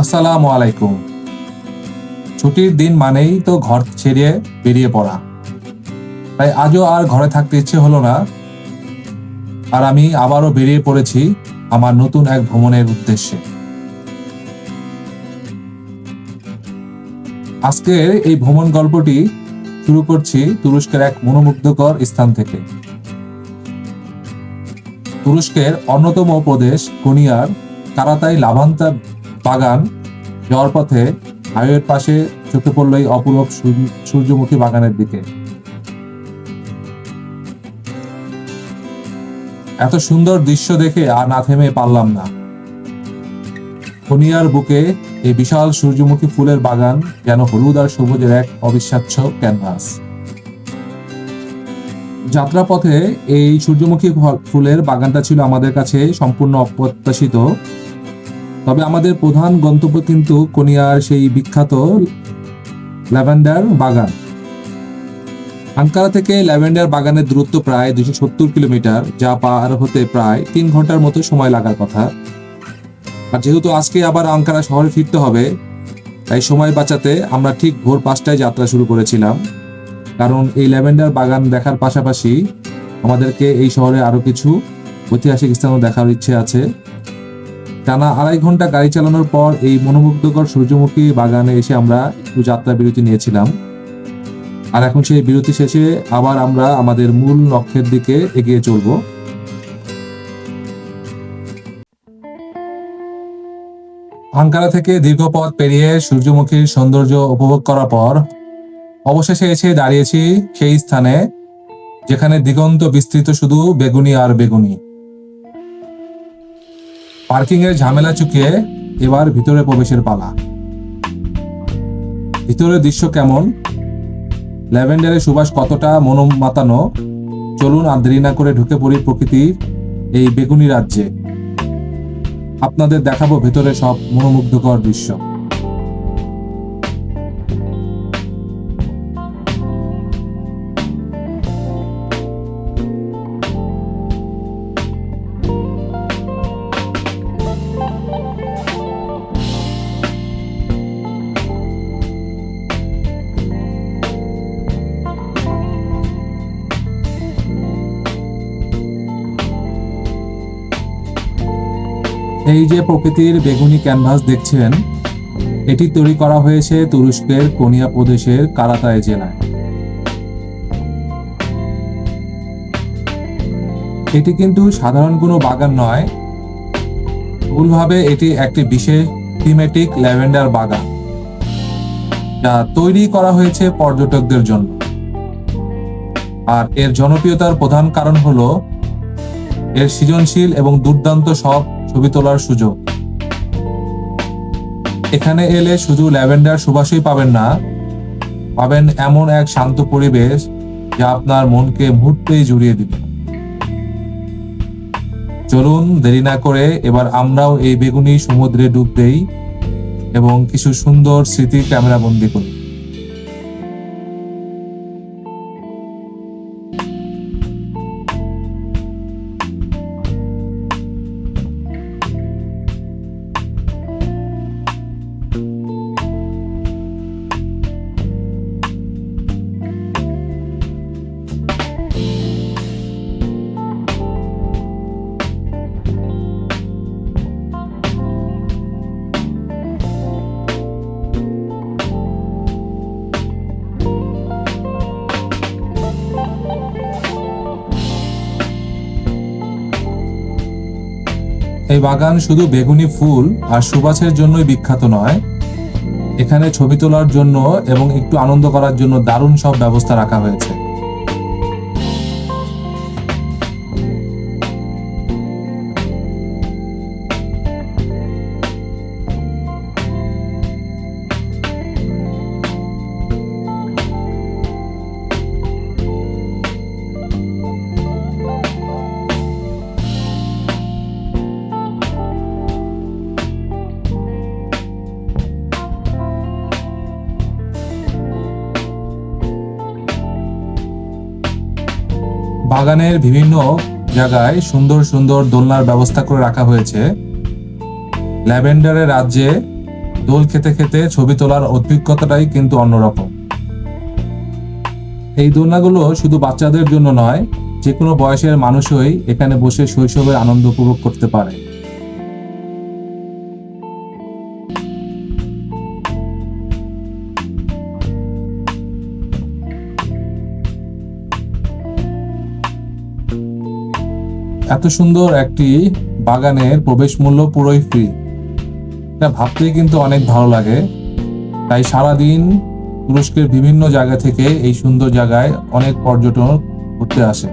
আসসালামু আলাইকুম। ছুটির দিন মানেই তো ঘর ছেড়ে বেরিয়ে পড়া। তাই আজও আর ঘরে থাকতে ইচ্ছে হলো না। আর আমি আবারও বেরিয়ে পড়েছি আমার নতুন এক ভ্রমণের উদ্দেশ্যে। আজকের এই ভ্রমণ গল্পটি শুরু করছি তুরস্কের এক মনোমুগ্ধকর স্থান থেকে। তুরস্কের অন্যতম প্রদেশ কোনিয়ার কারাতাই লাভান্তা বাগান। যাওয়ার পথে হাইওয়ের পাশে চোখে পড়ল এই অপূরব সূর্যমুখী বাগানের দিকে। এত সুন্দর দৃশ্য দেখে আর না থেমে পারলাম না। কোনিয়ার বুকে এই বিশাল সূর্যমুখী ফুলের বাগান যেন হলুদ আর সবুজের এক অবিশ্বাস্য ক্যানভাস। যাত্রাপথে এই সূর্যমুখী ফল- ফুলের বাগানটা ছিল আমাদের কাছে সম্পূর্ণ অপ্রত্যাশিত। তবে আমাদের প্রধান গন্তব্য কিন্তু কোনিয়ার সেই বিখ্যাত ল্যাভেন্ডার বাগান। আঙ্কারা থেকে ল্যাভেন্ডার বাগানের দূরত্ব প্রায় দুশো সত্তর কিলোমিটার, যা পার হতে প্রায় তিন ঘণ্টার মতো সময় লাগার কথা। আর যেহেতু আজকে আবার আঙ্কারা শহরে ফিরতে হবে, তাই সময় বাঁচাতে আমরা ঠিক ভোর পাঁচটায় যাত্রা শুরু করেছিলাম। কারণ এই ল্যাভেন্ডার বাগান দেখার পাশাপাশি আমাদেরকে এই শহরে আরও কিছু ঐতিহাসিক স্থানও দেখার ইচ্ছে আছে। টানা আড়াই ঘণ্টা গাড়ি চালানোর পর এই মনোমুগ্ধকর সূর্যমুখী বাগানে এসে আমরা একটু যাত্রা বিরতি নিয়েছিলাম। আর এখন সেই বিরতি শেষে আবার আমরা আমাদের মূল লক্ষ্যের দিকে এগিয়ে চলব। আঙ্কারা থেকে দীর্ঘ পথ পেরিয়ে সূর্যমুখীর সৌন্দর্য উপভোগ করার পর অবশেষে এসে দাঁড়িয়েছি সেই স্থানে, যেখানে দিগন্ত বিস্তৃত শুধু বেগুনি আর বেগুনি। পার্কিং এর ঝামেলা চুকিয়ে এবার ভিতরে প্রবেশের পালা। ভিতরের দৃশ্য কেমন? ল্যাভেন্ডারের সুবাস কতটা মনোমাতানো? চলুন আর দেরি না করে ঢুকে পড়ি প্রকৃতির এই বেগুনি রাজ্যে। আপনাদের দেখাবো ভেতরে সব মনোমুগ্ধকর দৃশ্য। এই যে প্রকৃতির বেগুনি ক্যানভাস দেখছেন, এটি তৈরি করা হয়েছে তুরস্কের কোনিয়া প্রদেশের কারাতায় জেলায়। এটি কিন্তু সাধারণ কোনো বাগান নয়। ভুলভাবে এটি একটি বিশেষ থিমেটিক ল্যাভেন্ডার বাগান, যা তৈরি করা হয়েছে পর্যটকদের জন্য। আর এর জনপ্রিয়তার প্রধান কারণ হলো, এর সৃজনশীল এবং দুর্দান্ত সব ছবি তোলার সুযোগ। এখানে এলে শুধু ল্যাভেন্ডার সুবাসই পাবেন না, পাবেন এমন এক শান্ত পরিবেশ যা আপনার মনকে মুহূর্তেই জুড়িয়ে দিবে। চলুন দেরি না করে এবার আমরাও এই বেগুনি সমুদ্রে ডুব দেই এবং কিছু সুন্দর স্মৃতি ক্যামেরা বন্দি করি। বাগান শুধু বেগুনি ফুল আর সুবাসের জন্যই বিখ্যাত নয়, এখানে ছবি তোলার জন্য এবং একটু আনন্দ করার জন্য দারুণ সব ব্যবস্থা রাখা হয়েছে। বাগানের বিভিন্ন জায়গায় সুন্দর সুন্দর দোলনার ব্যবস্থা করে রাখা হয়েছে। ল্যাভেন্ডারের রাজ্যে দোল খেতে খেতে ছবি তোলার অভিজ্ঞতাটাই কিন্তু অন্যরকম। এই দোলনাগুলো শুধু বাচ্চাদের জন্য নয় যে কোনো বয়সের মানুষই এখানে বসে শৈশবের আনন্দ উপভোগ করতে পারে। এত সুন্দর একটি বাগানের প্রবেশ মূল্য পুরোই ফ্রি এটা ভাবতেই কিন্তু অনেক ভালো লাগে। তাই সারাদিন তুরস্কের বিভিন্ন জায়গা থেকে এই সুন্দর জায়গায় অনেক পর্যটন ঘুরতে আসে।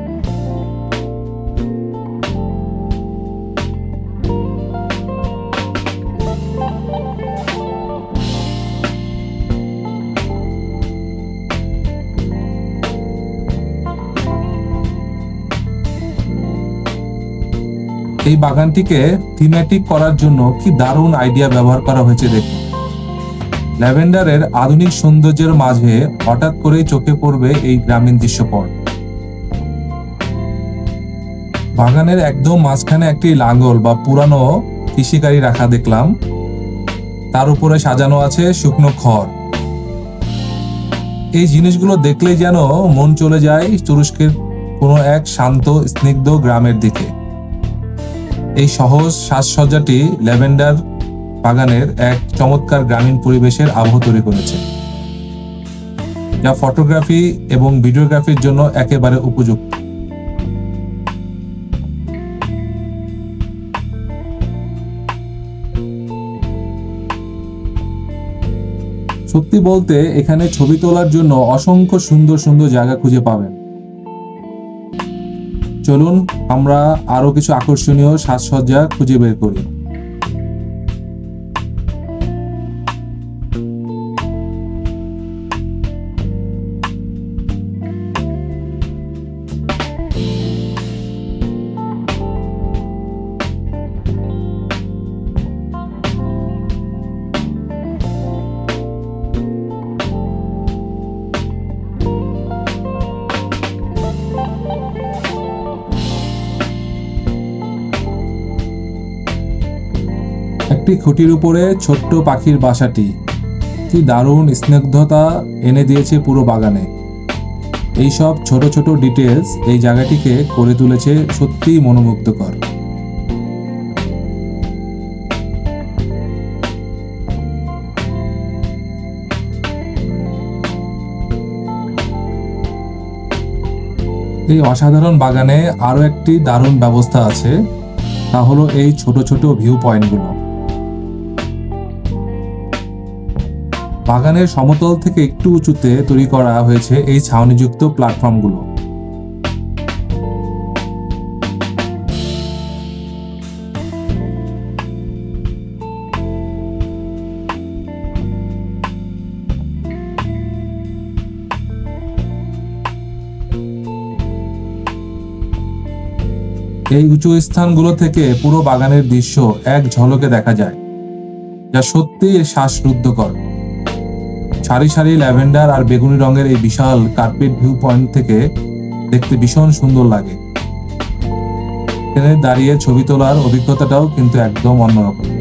এই বাগানটিকে থিমেটিক করার জন্য কি দারুণ আইডিয়া ব্যবহার করা হয়েছে দেখুন। ল্যাভেন্ডারের আধুনিক সৌন্দর্যের মাঝে হঠাৎ করেই চোখে পড়বে এই গ্রামীণ দৃশ্যপট। বাগানের একদম মাঝখানে একটি লাঙ্গল বা পুরানো কৃষিকারি রাখা দেখলাম। তার উপরে সাজানো আছে শুকনো খড়। এই জিনিসগুলো দেখলেই যেন মন চলে যায় তুরস্কের কোনো এক শান্ত, স্নিগ্ধ গ্রামের দিকে। এই সহজ সাজসজ্জাটি ল্যাভেন্ডার বাগানের এক চমৎকার গ্রামীণ পরিবেশের আবহ তৈরি করেছে, যা ফটোগ্রাফি এবং ভিডিওগ্রাফির জন্য একেবারে উপযুক্ত। সত্যি বলতে, এখানে ছবি তোলার জন্য অসংখ্য সুন্দর সুন্দর জায়গা খুঁজে পাবেন। চলুন আমরা আরও কিছু আকর্ষণীয় সাজসজ্জা খুঁজে বের করি। একটি খুঁটির উপরে ছোট্ট পাখির বাসাটি। কি দারুণ স্নিগ্ধতা এনে দিয়েছে পুরো বাগানে। এইসব ছোট ছোট ডিটেলস এই জায়গাটিকে করে তুলেছে সত্যিই মনোমুগ্ধকর। এই অসাধারণ বাগানে আরও একটি দারুণ ব্যবস্থা আছে, তা হলো এই ছোট ছোট ভিউ পয়েন্টগুলো বাগানের সমতল থেকে একটু উঁচুতে তৈরি করা হয়েছে এই ছাউনিযুক্ত প্ল্যাটফর্মগুলো। এই উঁচু স্থানগুলো থেকে পুরো বাগানের দৃশ্য এক ঝলকে দেখা যায়, যা সত্যিই শ্বাসরুদ্ধকর। সারি সারি ল্যাভেন্ডার আর বেগুনি রঙের এই বিশাল কার্পেট ভিউ পয়েন্ট থেকে দেখতে ভীষণ সুন্দর লাগে। ট্রেনে দাঁড়িয়ে ছবি তোলার অভিজ্ঞতাটাও কিন্তু একদম অন্যরকম।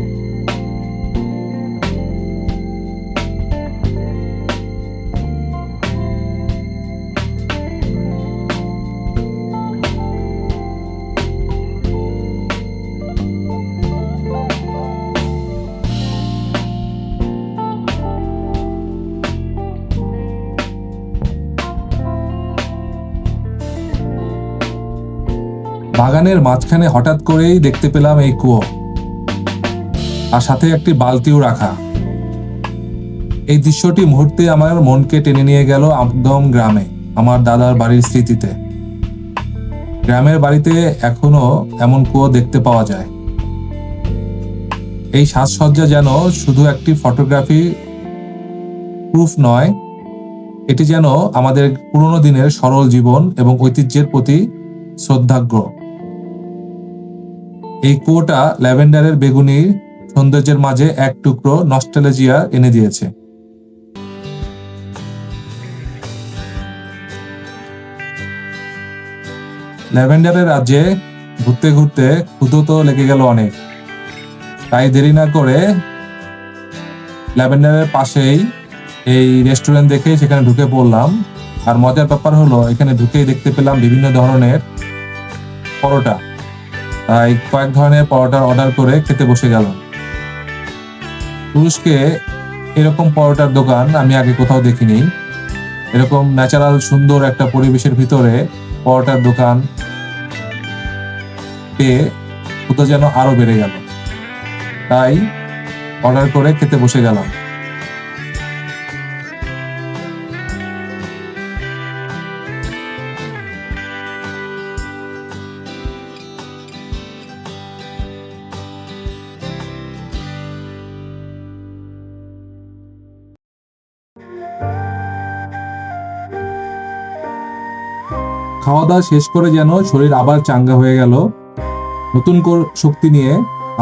বাগানের মাঝখানে হঠাৎ করেই দেখতে পেলাম এই কুয়ো। আর সাথে একটি বালতিও রাখা। এই দৃশ্যটি মুহূর্তে আমার মনকে টেনে নিয়ে গেল একদম গ্রামে, আমার দাদার বাড়ির স্মৃতিতে। গ্রামের বাড়িতে এখনও এমন কুয়ো দেখতে পাওয়া যায়। এই সাজসজ্জা যেন শুধু একটি ফটোগ্রাফি প্রুফ নয়, এটি যেন আমাদের পুরনো দিনের সরল জীবন এবং ঐতিহ্যের প্রতি শ্রদ্ধাগ্র এই কুয়োটা ল্যাভেন্ডারের বেগুনির সৌন্দর্যের মাঝে এক টুকরো নস্টালজিয়া এনে দিয়েছে। ল্যাভেন্ডারের রাজ্যে ঘুরতে ঘুরতে ক্ষুধো তো লেগে গেল অনেক। তাই দেরি না করে ল্যাভেন্ডারের পাশেই এই রেস্টুরেন্ট দেখে সেখানে ঢুকে পড়লাম। আর মজার ব্যাপার হলো, এখানে ঢুকেই দেখতে পেলাম বিভিন্ন ধরনের পরোটা। কয়েক ধরনের পরোটার অর্ডার করে খেতে বসে গেলাম। তুরস্কে এরকম পরোটার দোকান আমি আগে কোথাও দেখিনি। এরকম ন্যাচারাল সুন্দর একটা পরিবেশের ভিতরে পরোটার দোকান পেয়ে কোথাও যেন আরও বেড়ে গেল। তাই অর্ডার করে খেতে বসে গেলাম। খাওয়া দাওয়া শেষ করে যেন শরীর আবার চাঙ্গা হয়ে গেল। নতুন শক্তি নিয়ে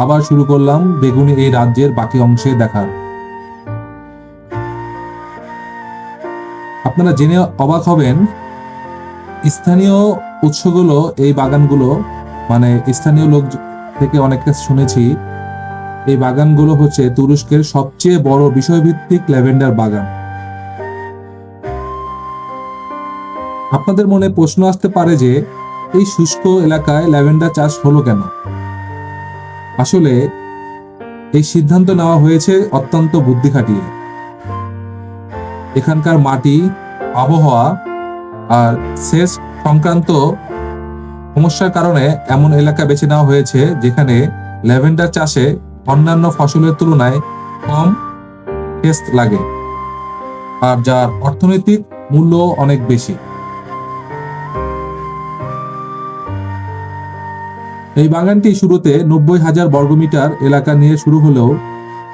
আবার শুরু করলাম বেগুনি এই রাজ্যের বাকি অংশে দেখা। আপনারা জেনে অবাক হবেন, স্থানীয় উৎসগুলো, এই বাগানগুলো মানে স্থানীয় লোক থেকে অনেক কাছে শুনেছি, এই বাগানগুলো হচ্ছে তুরস্কের সবচেয়ে বড় বিষয়ভিত্তিক ল্যাভেন্ডার বাগান। আপনাদের মনে প্রশ্ন আসতে পারে যে, এই শুষ্ক এলাকায় ল্যাভেন্ডার চাষ হলো কেন? আসলে, এই সিদ্ধান্ত নেওয়া হয়েছে অত্যন্ত বুদ্ধি খাটিয়ে। এখানকার মাটি, আবহাওয়া আর সেচ সংক্রান্ত সমস্যার কারণে এমন এলাকা বেছে নেওয়া হয়েছে যেখানে ল্যাভেন্ডার চাষে অন্যান্য ফসলের তুলনায় কম টেস্ট লাগে, আর যার অর্থনৈতিক মূল্য অনেক বেশি। এই বাগানটি শুরুতে নব্বই হাজার বর্গমিটার এলাকা নিয়ে শুরু হলেও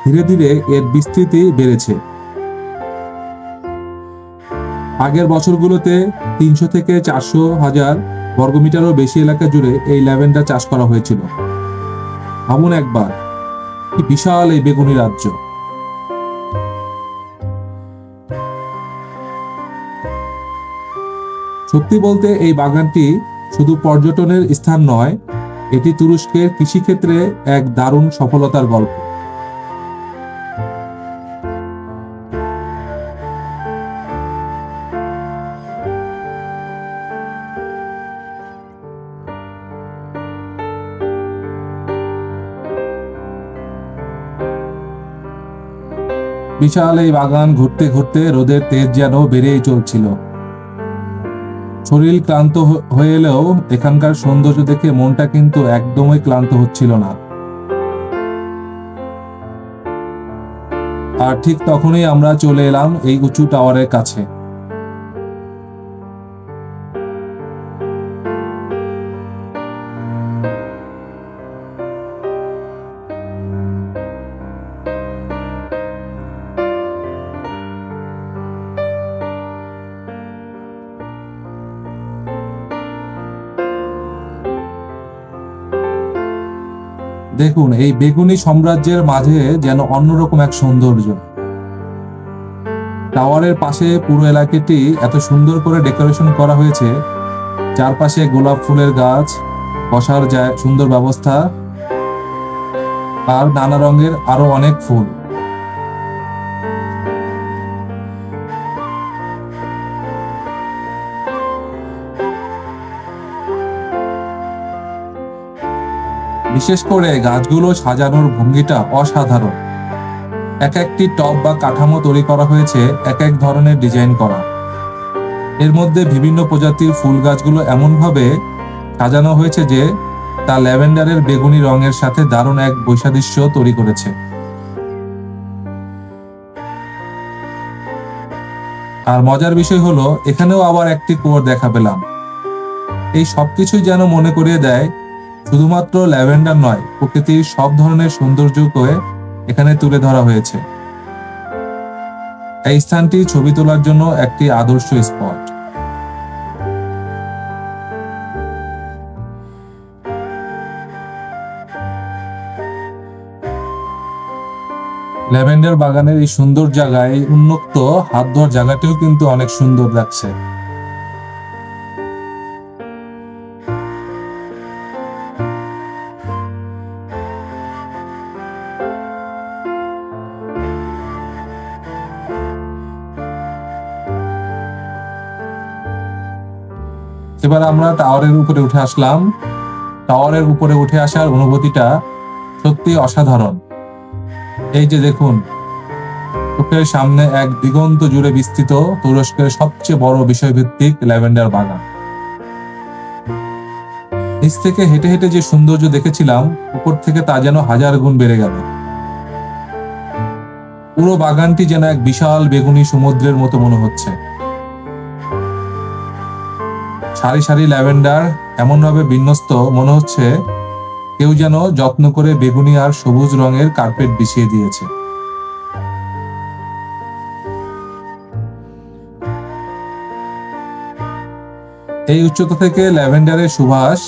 ধীরে ধীরে এর বিস্তৃতি বেড়েছে। আগের বছরগুলোতে তিনশো থেকে চারশো হাজার বর্গমিটারও বেশি এলাকা জুড়ে এই ল্যাভেন্ডার চাষ করা হয়েছিল। ভাবুন একবার বিশাল এই বেগুনি রাজ্য। সত্যি বলতে এই বাগানটি শুধু পর্যটনের স্থান নয় এটি তুরস্কের কৃষিক্ষেত্রে এক দারুণ সফলতার গল্প। বিশাল এই বাগান ঘুরতে ঘুরতে রোদের তেজ যেন বেড়েই চলছিল। শরীর ক্লান্ত হয়ে এলেও এখানকার সৌন্দর্য দেখে মনটা কিন্তু একদমই ক্লান্ত হচ্ছিল না। আর ঠিক তখনই আমরা চলে এলাম এই উঁচু টাওয়ারের কাছে। দেখুন, এই বেগুনি সাম্রাজ্যের মাঝে যেন অন্যরকম এক সৌন্দর্য। টাওয়ারের পাশে পুরো এলাকাটি এত সুন্দর করে ডেকোরেশন করা হয়েছে। চারপাশে গোলাপ ফুলের গাছ, বসার যায় সুন্দর ব্যবস্থা, আর নানা রঙের আরও অনেক ফুল। বিশেষ করে গাছগুলো সাজানোর ভঙ্গিটা অসাধারণ। এক একটি টব বা কাঠামো তৈরি করা হয়েছে, এক এক ধরনের ডিজাইন করা। এর মধ্যে বিভিন্ন প্রজাতির ফুল গাছগুলো এমনভাবে সাজানো হয়েছে যে তা ল্যাভেন্ডারের বেগুনি রঙের সাথে দারুণ এক বৈসাদৃশ্য তৈরি করেছে। আর মজার বিষয় হলো, এখানেও আবার একটি কুয়োর দেখা পেলাম। এই সবকিছুই যেন মনে করিয়ে দেয় শুধুমাত্র ল্যাভেন্ডার নয়, প্রকৃতির সব ধরনের সৌন্দর্যকে এখানে তুলে ধরা হয়েছে। এই স্থানটি ছবি তোলার জন্য একটি আদর্শ স্পট। ল্যাভেন্ডার বাগানের এই সুন্দর জায়গায় উন্মুক্ত হাত ধোয়ার জায়গাটিও কিন্তু অনেক সুন্দর লাগছে। এবার আমরা টাওয়ারের উপরে উঠে আসলাম। টাওয়ারের উপরে উঠে আসার অনুভূতিটা সত্যি অসাধারণ। এই যে দেখুন, চোখের সামনে এক দিগন্ত জুড়ে বিস্তৃত তুরস্কের সবচেয়ে বড় বিষয়ভিত্তিক ল্যাভেন্ডার বাগান। নিচ থেকে হেঁটে হেঁটে যে সৌন্দর্য দেখেছিলাম, উপর থেকে তা যেন হাজার গুণ বেড়ে গেল। পুরো বাগানটি যেন এক বিশাল বেগুনি সমুদ্রের মতো মনে হচ্ছে। সারি সারি ল্যাভেন্ডার এমনভাবে বিন্যস্ত, মনে হচ্ছে কেউ যেন যত্ন করে বেগুনি আর সবুজ রঙের কার্পেট বিছিয়ে দিয়েছে। এই উচ্চতা থেকে ল্যাভেন্ডারের সুবাস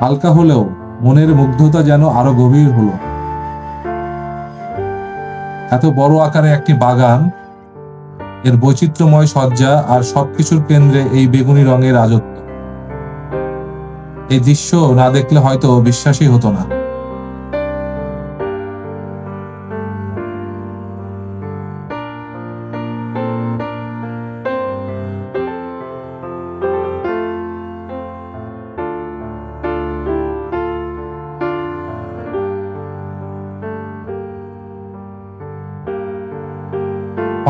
হালকা হলেও মনের মুগ্ধতা যেন আরও গভীর হলো। এত বড় আকারে একটি বাগান এর বৈচিত্র্যময় সজ্জা আর সবকিছুর কেন্দ্রে এই বেগুনি রঙের রাজত্ব। এই দৃশ্য না দেখলে হয়তো বিশ্বাসই হতো না।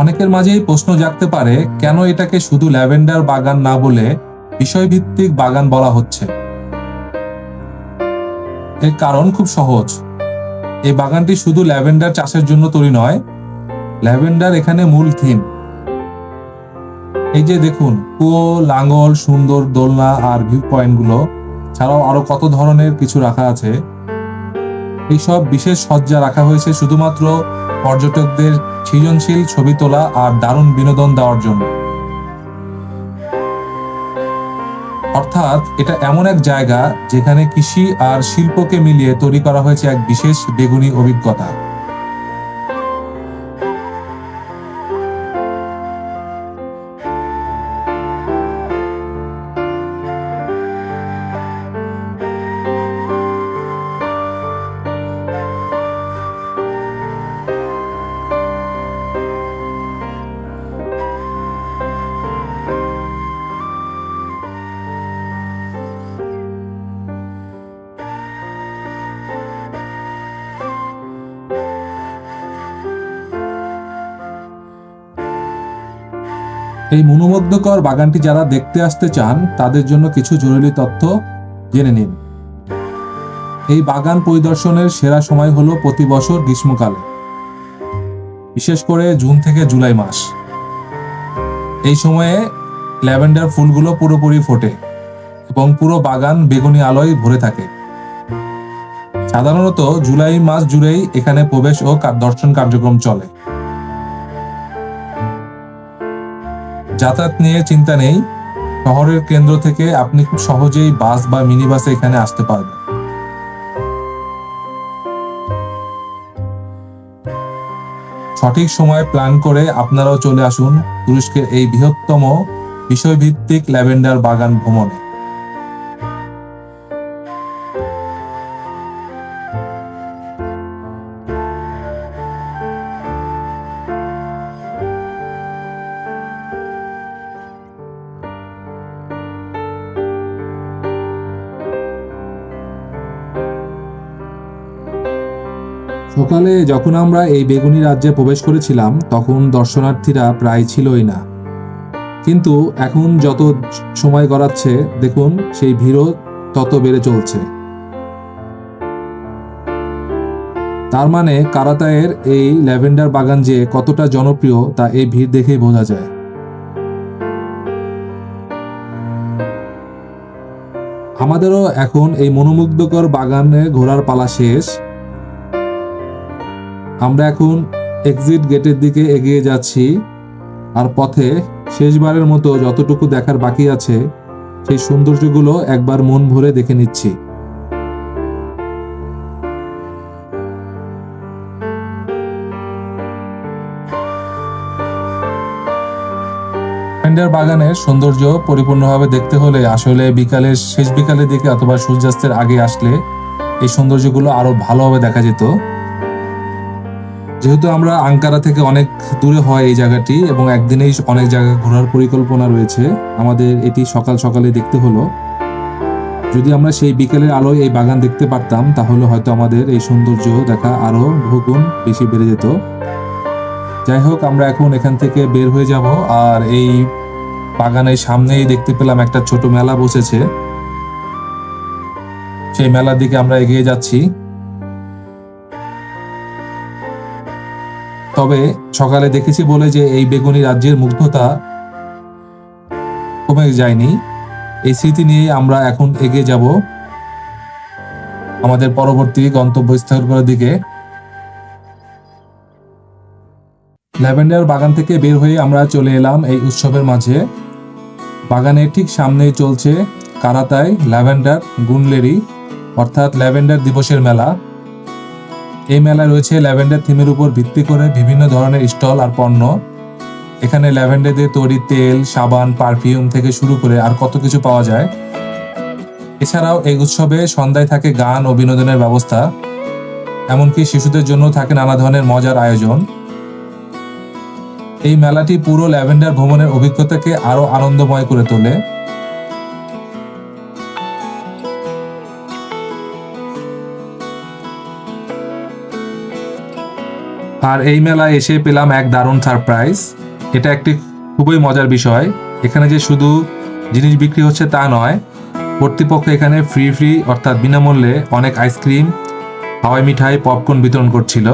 অনেকের মাঝেই প্রশ্ন জাগতে পারে, কেন এটাকে শুধু ল্যাভেন্ডার বাগান না বলে বিষয়ভিত্তিক বাগান বলা হচ্ছে? এর কারণ খুব সহজ। এই বাগানটি শুধু ল্যাভেন্ডার চাষের জন্য তৈরি নয়, ল্যাভেন্ডার এখানে মূল থিম। এই যে দেখুন, কুয়ো লাঙ্গল সুন্দর দোলনা আর ভিউ পয়েন্টগুলো ছাড়াও আরও কত ধরনের কিছু রাখা আছে এইসব বিশেষ সজ্জা রাখা হয়েছে শুধুমাত্র পর্যটকদের সৃজনশীল ছবি তোলা আর দারুণ বিনোদন দেওয়ার জন্য। অর্থাৎ এটা এমন এক জায়গা যেখানে কৃষি আর শিল্পকে মিলিয়ে তৈরি করা হয়েছে এক বিশেষ বেগুনি অভিজ্ঞতা। এই মনোমুগ্ধকর বাগানটি যারা দেখতে আসতে চান, তাদের জন্য কিছু জরুরি তথ্য জেনে নিন। এই বাগান পরিদর্শনের সেরা সময় হলো প্রতি বছর গ্রীষ্মকালে, বিশেষ করে জুন থেকে জুলাই মাস। এই সময়ে ল্যাভেন্ডার ফুলগুলো পুরোপুরি ফোটে এবং পুরো বাগান বেগুনি আলোয় ভরে থাকে। সাধারণত জুলাই মাস জুড়েই এখানে প্রবেশ ও দর্শন কার্যক্রম চলে। যাতায়াত নিয়ে চিন্তা নেই। শহরের কেন্দ্র থেকে আপনি খুব সহজেই বাস বা মিনি বাসে এখানে আসতে পারবেন। সঠিক সময় প্ল্যান করে আপনারাও চলে আসুন তুরস্কের এই বৃহত্তম বিষয়ভিত্তিক ল্যাভেন্ডার বাগান ভ্রমণে। সকালে যখন আমরা এই বেগুনি রাজ্যে প্রবেশ করেছিলাম, তখন দর্শনার্থীরা প্রায় ছিলই না। কিন্তু এখন যত সময় গড়াচ্ছে, দেখুন সেই ভিড়ও তত বেড়ে চলছে। তার মানে কারাতায়ের এই ল্যাভেন্ডার বাগান যে কতটা জনপ্রিয়, তা এই ভিড় দেখেই বোঝা যায়। আমাদেরও এখন এই মনোমুগ্ধকর বাগানে ঘোরার পালা শেষ। আমরা এখন এক্সিট গেটের দিকে এগিয়ে যাচ্ছি আর পথে শেষবারের মতো যতটুকু দেখার বাকি আছে, সেই সৌন্দর্যগুলো একবার মন ভরে দেখে নিচ্ছি। বাগানের সৌন্দর্য পরিপূর্ণভাবে দেখতে হলে আসলে বিকালের শেষ বিকালের দিকে অথবা সূর্যাস্তের আগে আসলে এই সৌন্দর্যগুলো আরও ভালোভাবে দেখা যেত। যেহেতু আমরা আঙ্কারা থেকে অনেক দূরে হয় এই জায়গাটি এবং একদিনেই অনেক জায়গা ঘোরার পরিকল্পনা রয়েছে, আমাদের এটি সকাল সকালে দেখতে হলো। যদি আমরা সেই বিকেলের আলোয় এই বাগান দেখতে পারতাম, তাহলে হয়তো আমাদের এই সৌন্দর্য দেখা আরও বহুগুণ বেশি বেড়ে যেত। যাই হোক, আমরা এখন এখান থেকে বের হয়ে যাব, আর এই বাগানের সামনেই দেখতে পেলাম একটা ছোট মেলা বসেছে। সেই মেলার দিকে আমরা এগিয়ে যাচ্ছি। তবে সকালে দেখেছি বলে যে এই বেগুনি রাজ্যের মুগ্ধতা কমে যায়নি। এই স্মৃতি নিয়ে আমরা এখন এগিয়ে যাব আমাদের পরবর্তী গন্তব্যস্থলের দিকে। ল্যাভেন্ডার বাগান থেকে বের হয়ে আমরা চলে এলাম এই উৎসবের মাঝে। বাগানের ঠিক সামনেই চলছে কারাতাই ল্যাভেন্ডার গুনলেরি, অর্থাৎ ল্যাভেন্ডার দিবসের মেলা। এই মেলা রয়েছে ল্যাভেন্ডার থিমের উপর ভিত্তি করে বিভিন্ন ধরনের স্টল আর পণ্য। এখানে ল্যাভেন্ডার দিয়ে তৈরি তেল, সাবান, পারফিউম থেকে শুরু করে আর কত কিছু পাওয়া যায়। এছাড়াও এই উৎসবে সন্ধ্যায় থাকে গান ও বিনোদনের ব্যবস্থা। এমনকি শিশুদের জন্য থাকে নানা ধরনের মজার আয়োজন। এই মেলাটি পুরো ল্যাভেন্ডার ভ্রমণের অভিজ্ঞতাকে আরও আনন্দময় করে তোলে। আর এই মেলায় এসে পেলাম এক দারুণ সারপ্রাইজ এটা একটি খুবই মজার বিষয়। এখানে যে শুধু জিনিস বিক্রি হচ্ছে তা নয়, কর্তৃপক্ষ এখানে ফ্রি ফ্রি অর্থাৎ বিনামূল্যে অনেক আইসক্রিম হাওয়াই মিঠাই পপকর্ন বিতরণ করছিল।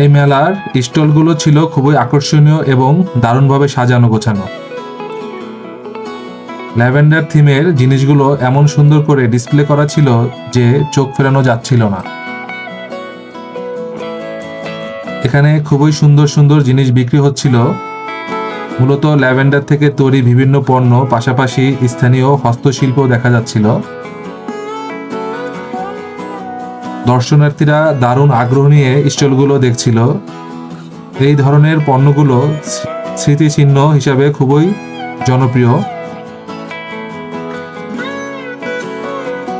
এই মেলার স্টলগুলো ছিল খুবই আকর্ষণীয় এবং দারুণভাবে সাজানো গোছানো। ল্যাভেন্ডার থিমের জিনিসগুলো এমন সুন্দর করে ডিসপ্লে করা ছিল যে চোখ ফেরানো যাচ্ছিল না। এখানে খুবই সুন্দর সুন্দর জিনিস বিক্রি হচ্ছিল। মূলত ল্যাভেন্ডার থেকে তৈরি বিভিন্ন পণ্য, পাশাপাশি স্থানীয় হস্তশিল্প দেখা যাচ্ছিল। দর্শনার্থীরা দারুণ আগ্রহ নিয়ে স্টলগুলো দেখছিল। এই ধরনের পণ্যগুলো স্মৃতিচিহ্ন হিসাবে খুবই জনপ্রিয়।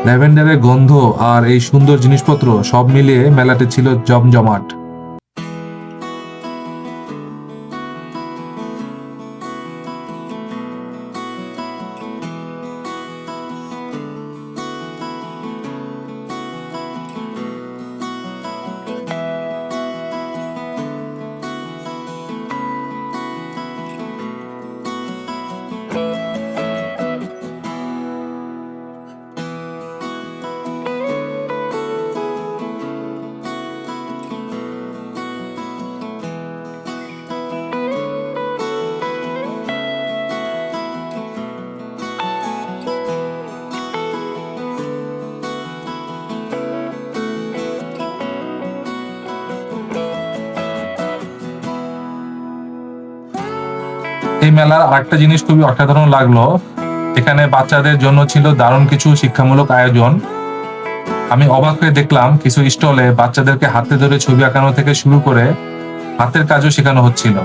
ল্যাভেন্ডারের গন্ধ আর এই সুন্দর জিনিসপত্র সব মিলিয়ে মেলাটি ছিল জমজমাট। এই মেলার আরেকটা জিনিস খুবই অসাধারণ লাগল। এখানে বাচ্চাদের জন্য ছিল দারুণ কিছু শিক্ষামূলক আয়োজন। আমি অবাক হয়ে দেখলাম কিছু স্টলে বাচ্চাদেরকে হাতে ধরে ছবি আঁকানো থেকে শুরু করে হাতের কাজও শেখানো হচ্ছিল।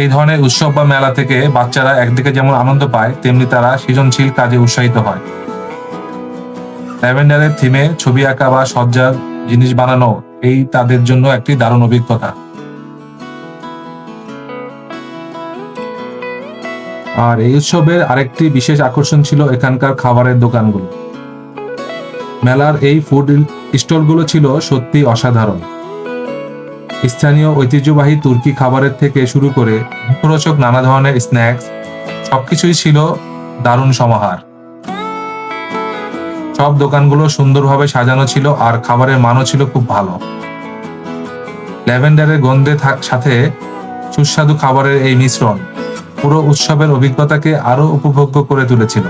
এই ধরনের উৎসব বা মেলা থেকে বাচ্চারা একদিকে যেমন আনন্দ পায়, তেমনি তারা সৃজনশীল কাজে উৎসাহিত হয়। ল্যাভেন্ডারের থিমে ছবি আঁকা বা সজ্জার জিনিস বানানো, এই তাদের জন্য একটি দারুণ অভিজ্ঞতা। আর এই উৎসবের আরেকটি বিশেষ আকর্ষণ ছিল এখানকার খাবারের দোকানগুলো। মেলার এই ফুড স্টলগুলো ছিল সত্যি অসাধারণ। স্থানীয় ঐতিহ্যবাহী তুর্কি খাবারের থেকে শুরু করে মুখরোচক নানা ধরনের স্ন্যাক্স সবকিছুই ছিল দারুণ সমাহার। সব দোকানগুলো সুন্দরভাবে সাজানো ছিল আর খাবারের মানও ছিল খুব ভালো। ল্যাভেন্ডারের গন্ধে সাথে সুস্বাদু খাবারের এই মিশ্রণ। পুরো উৎসবের অভিজ্ঞতাকে আরও উপভোগ্য করে তুলেছিল।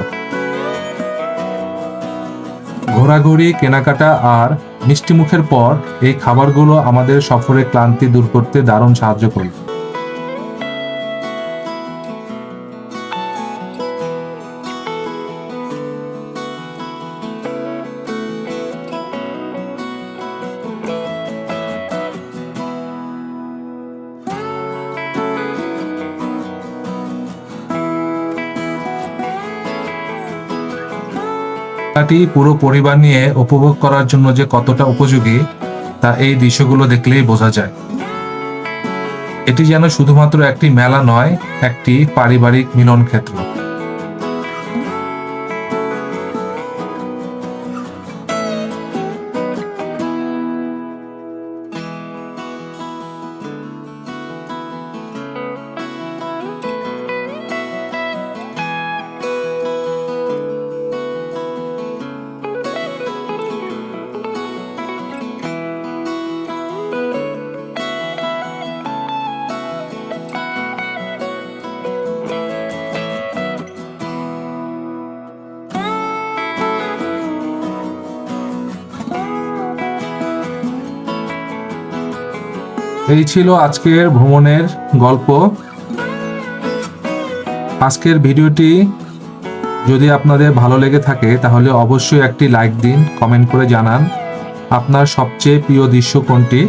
ঘোরাঘুরি, কেনাকাটা আর মিষ্টি মুখের পর এই খাবারগুলো আমাদের সফরে ক্লান্তি দূর করতে দারুণ সাহায্য করবে মেলাটি পুরো পরিবার নিয়ে উপভোগ করার জন্য যে কতটা উপযোগী, তা এই দৃশ্যগুলো দেখলেই বোঝা যায়। এটি যেন শুধুমাত্র একটি মেলা নয়, একটি পারিবারিক মিলন ক্ষেত্র এই ছিল আজকের ভ্রমণের গল্প। আজকের ভিডিওটি যদি আপনাদের ভালো লেগে থাকে, তাহলে অবশ্যই একটি লাইক দিন, কমেন্ট করে জানান আপনার সবচেয়ে প্রিয় দৃশ্য কোনটি।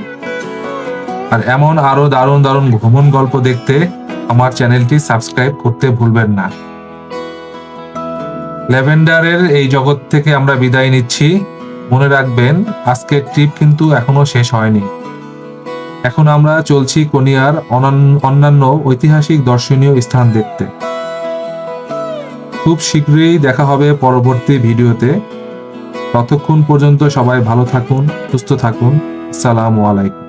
আর এমন আরও দারুণ দারুণ ভ্রমণ গল্প দেখতে আমার চ্যানেলটি সাবস্ক্রাইব করতে ভুলবেন না। ল্যাভেন্ডারের এই জগৎ থেকে আমরা বিদায় নিচ্ছি। মনে রাখবেন, আজকের ট্রিপ কিন্তু এখনও শেষ হয়নি। এখন আমরা চলছি কোনিয়ার অন্যান্য ঐতিহাসিক দর্শনীয় স্থান দেখতে। খুব শীঘ্রই দেখা হবে পরবর্তী ভিডিওতে। ততক্ষণ পর্যন্ত সবাই ভালো থাকুন, সুস্থ থাকুন। সালামু আলাইকুম।